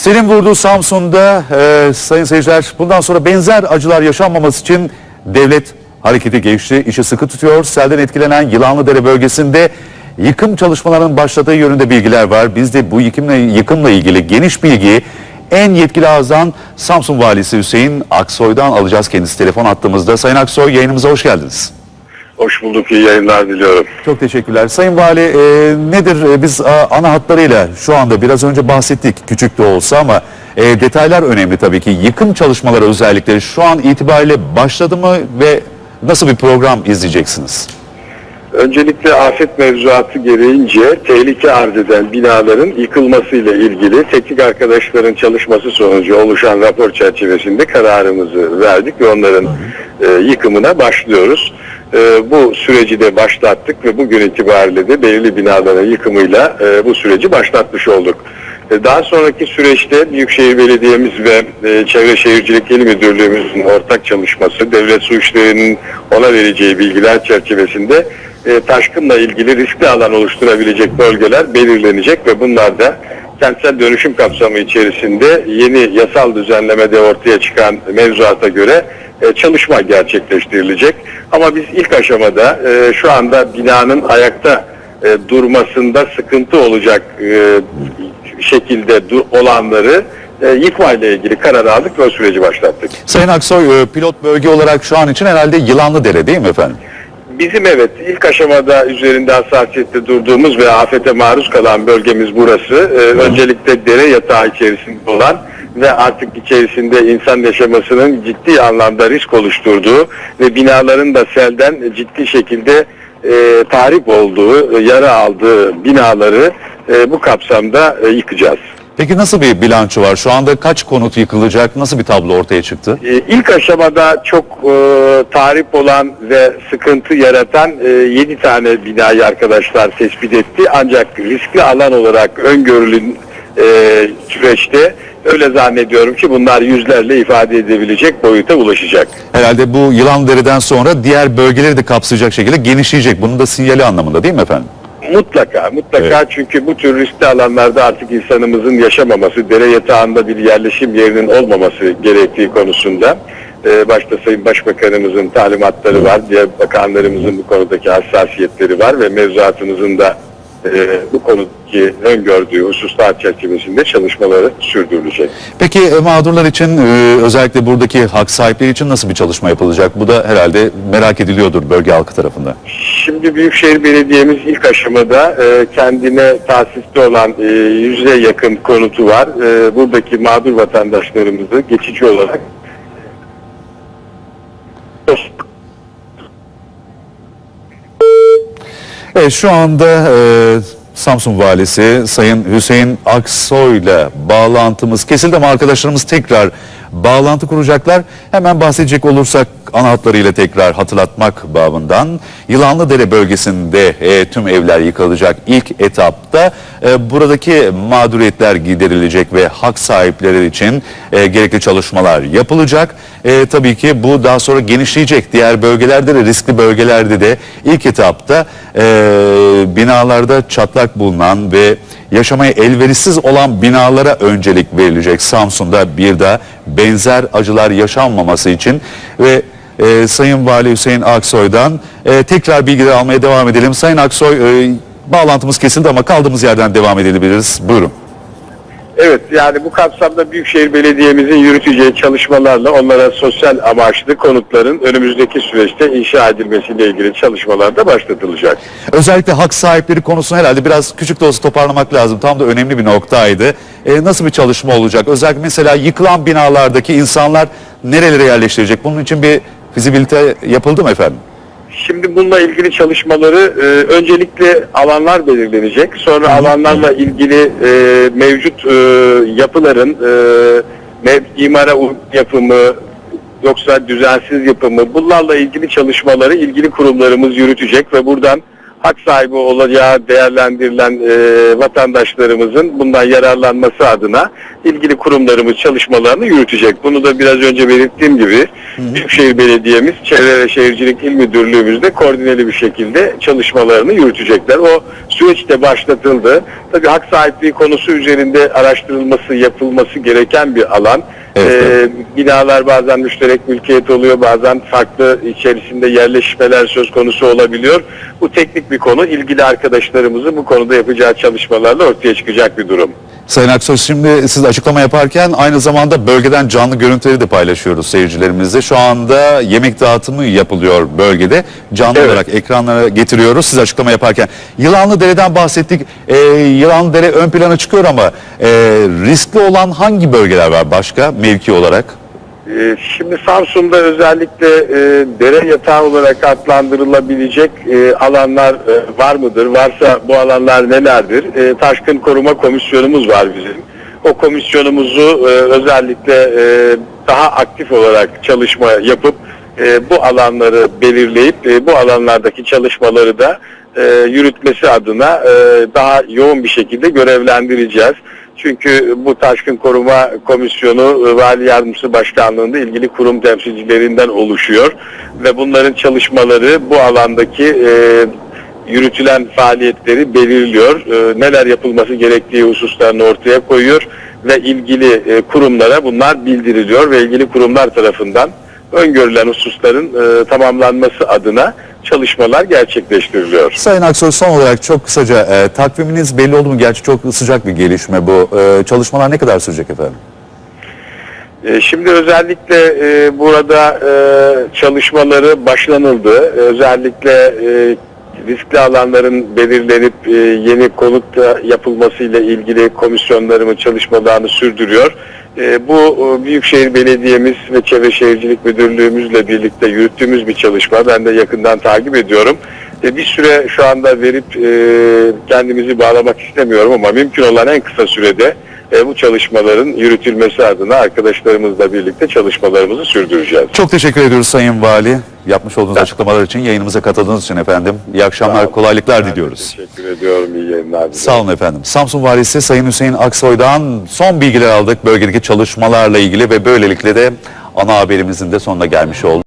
Selim vurdu Samsun'da e, sayın seyirciler bundan sonra benzer acılar yaşanmaması için devlet harekete geçti. İşi sıkı tutuyor. Selden etkilenen Yılanlıdere bölgesinde yıkım çalışmalarının başladığı yönünde bilgiler var. Biz de bu yıkımla, yıkımla ilgili geniş bilgiyi en yetkili ağızdan Samsun Valisi Hüseyin Aksoy'dan alacağız. Kendisi telefon attığımızda. Sayın Aksoy yayınımıza hoş geldiniz. Hoş bulduk, iyi yayınlar diliyorum. Çok teşekkürler. Sayın Vali e, nedir e, biz a, ana hatlarıyla şu anda biraz önce bahsettik küçük de olsa ama e, detaylar önemli tabii ki. Yıkım çalışmaları özellikle şu an itibariyle başladı mı ve nasıl bir program izleyeceksiniz? Öncelikle afet mevzuatı gereğince tehlike arz eden binaların yıkılmasıyla ilgili teknik arkadaşların çalışması sonucu oluşan rapor çerçevesinde kararımızı verdik ve onların e, yıkımına başlıyoruz. E, bu süreci de başlattık ve bugün itibariyle de belirli binaların yıkımıyla e, bu süreci başlatmış olduk. E, Daha sonraki süreçte Büyükşehir Belediye'miz ve e, Çevre Şehircilik İl Müdürlüğümüzün ortak çalışması, devlet su işlerinin ona vereceği bilgiler çerçevesinde e, taşkınla ilgili riskli alan oluşturabilecek bölgeler belirlenecek ve bunlar da kentsel dönüşüm kapsamı içerisinde yeni yasal düzenlemede ortaya çıkan mevzuata göre e, çalışma gerçekleştirilecek. Ama biz ilk aşamada e, şu anda binanın ayakta e, durmasında sıkıntı olacak e, şekilde olanları e, yıkmayla ilgili karar aldık ve o süreci başlattık. Sayın Aksoy e, pilot bölge olarak şu an için herhalde Yılanlıdere değil mi efendim? Bizim evet ilk aşamada üzerinde hassasiyette durduğumuz ve afete maruz kalan bölgemiz burası. Ee, öncelikle dere yatağı içerisinde olan ve artık içerisinde insan yaşamasının ciddi anlamda risk oluşturduğu ve binaların da selden ciddi şekilde e, tahrip olduğu, e, yara aldığı binaları e, bu kapsamda e, yıkacağız. Peki nasıl bir bilanço var? Şu anda kaç konut yıkılacak? Nasıl bir tablo ortaya çıktı? Ee, İlk aşamada çok e, tahrip olan ve sıkıntı yaratan e, 7 tane binayı arkadaşlar tespit etti. Ancak riskli alan olarak öngörülün e, süreçte öyle zannediyorum ki bunlar yüzlerle ifade edebilecek boyuta ulaşacak. Herhalde bu Yılanlıdere'den sonra diğer bölgeleri de kapsayacak şekilde genişleyecek. Bunun da sinyali anlamında değil mi efendim? Mutlaka, mutlaka çünkü bu tür riskli alanlarda artık insanımızın yaşamaması, dere yatağında bir yerleşim yerinin olmaması gerektiği konusunda e, başta Sayın Başbakanımızın talimatları var, diğer bakanlarımızın bu konudaki hassasiyetleri var ve mevzuatımızın da e, bu konudaki öngördüğü hususlar çerçevesinde çalışmaları sürdürülecek. Peki e, mağdurlar için e, özellikle buradaki hak sahipleri için nasıl bir çalışma yapılacak? Bu da herhalde merak ediliyordur bölge halkı tarafından. Şimdi Büyükşehir Belediye'miz ilk aşamada e, kendine tahsisli olan yüze yakın konutu var. Buradaki mağdur vatandaşlarımızı geçici olarak Evet şu anda e, Samsun Valisi Sayın Hüseyin Aksoy ile bağlantımız kesildi ama arkadaşlarımız tekrar bağlantı kuracaklar. Hemen bahsedecek olursak ana hatlarıyla tekrar hatırlatmak babından Yılanlıdere bölgesinde e, tüm evler yıkılacak ilk etapta e, buradaki mağduriyetler giderilecek ve hak sahipleri için e, gerekli çalışmalar yapılacak. E, tabii ki bu daha sonra genişleyecek. Diğer bölgelerde de riskli bölgelerde de ilk etapta e, binalarda çatlak bulunan ve yaşamaya elverişsiz olan binalara öncelik verilecek. Samsun'da bir daha benzer acılar yaşanmaması için ve e, Sayın Vali Hüseyin Aksoy'dan e, tekrar bilgiler almaya devam edelim. Sayın Aksoy e, bağlantımız kesildi ama kaldığımız yerden devam edebiliriz. Buyurun. Evet yani bu kapsamda Büyükşehir Belediye'mizin yürüteceği çalışmalarla onlara sosyal amaçlı konutların önümüzdeki süreçte inşa edilmesiyle ilgili çalışmalar da başlatılacak. Özellikle hak sahipleri konusunu herhalde biraz küçük de olsa toparlamak lazım. Tam da önemli bir noktaydı. E, nasıl bir çalışma olacak? Özellikle mesela yıkılan binalardaki insanlar nerelere yerleştirecek? Bunun için bir fizibilite yapıldı mı efendim? Şimdi bununla ilgili çalışmaları e, öncelikle alanlar belirlenecek. Sonra alanlarla ilgili e, mevcut e, yapıların e, mev, imara uygun yapımı yoksa düzensiz yapımı bunlarla ilgili çalışmaları ilgili kurumlarımız yürütecek ve buradan hak sahibi olacağı değerlendirilen e, vatandaşlarımızın bundan yararlanması adına ilgili kurumlarımız çalışmalarını yürütecek. Bunu da biraz önce belirttiğim gibi Büyükşehir Belediye'miz, Çevre ve Şehircilik İl Müdürlüğümüz de koordineli bir şekilde çalışmalarını yürütecekler. O süreç de başlatıldı. Tabii hak sahipliği konusu üzerinde araştırılması, yapılması gereken bir alan. Evet, Ee, evet. binalar bazen müşterek mülkiyet oluyor, bazen farklı içerisinde yerleşmeler söz konusu olabiliyor. Bu teknik bir konu. İlgili arkadaşlarımızın bu konuda yapacağı çalışmalarla ortaya çıkacak bir durum. Sayın Aksoy şimdi siz açıklama yaparken aynı zamanda bölgeden canlı görüntüleri de paylaşıyoruz seyircilerimizle. Şu anda yemek dağıtımı yapılıyor bölgede. Canlı Evet. olarak ekranlara getiriyoruz siz açıklama yaparken. Yılanlı Dere'den bahsettik. Ee, Yılanlı Dere ön plana çıkıyor ama e, riskli olan hangi bölgeler var başka mevki olarak? Ee, Şimdi Samsun'da özellikle e, dere yatağı olarak adlandırılabilecek e, alanlar e, var mıdır? Varsa bu alanlar nelerdir? Taşkın Koruma Komisyonumuz var bizim. O komisyonumuzu özellikle daha aktif olarak çalışma yapıp bu alanları belirleyip bu alanlardaki çalışmaları da yürütmesi adına daha yoğun bir şekilde görevlendireceğiz. Çünkü bu Taşkın Koruma Komisyonu e, Vali Yardımcısı Başkanlığı'nda ilgili kurum temsilcilerinden oluşuyor. Ve bunların çalışmaları bu alandaki e, yürütülen faaliyetleri belirliyor. E, neler yapılması gerektiği hususlarını ortaya koyuyor. Ve ilgili e, kurumlara bunlar bildiriliyor. Ve ilgili kurumlar tarafından öngörülen hususların e, tamamlanması adına çalışmalar gerçekleştiriliyor. Sayın Aksoy son olarak çok kısaca e, takviminiz belli oldu mu? Gerçi çok sıcak bir gelişme bu. E, çalışmalar ne kadar sürecek efendim? E, Şimdi özellikle e, burada e, çalışmaları başlanıldı. Özellikle e, riskli alanların belirlenip e, yeni konut da yapılmasıyla ilgili komisyonlarımın çalışmalarını sürdürüyor. E, bu e, Büyükşehir Belediye'miz ve Çevre Şehircilik Müdürlüğümüzle birlikte yürüttüğümüz bir çalışma. Ben de yakından takip ediyorum. E, bir süre şu anda verip e, kendimizi bağlamak istemiyorum ama mümkün olan en kısa sürede e, bu çalışmaların yürütülmesi adına arkadaşlarımızla birlikte çalışmalarımızı sürdüreceğiz. Çok teşekkür ediyoruz Sayın Vali. Yapmış olduğunuz açıklamalar için, yayınımıza katıldığınız için efendim. İyi akşamlar, kolaylıklar Ben diliyoruz. Teşekkür ediyorum. İyi yayınlar diliyorum. Sağ olun efendim. Samsun Valisi Sayın Hüseyin Aksoy'dan son bilgiler aldık bölgedeki çalışmalarla ilgili ve böylelikle de ana haberimizin de sonuna gelmiş olduk.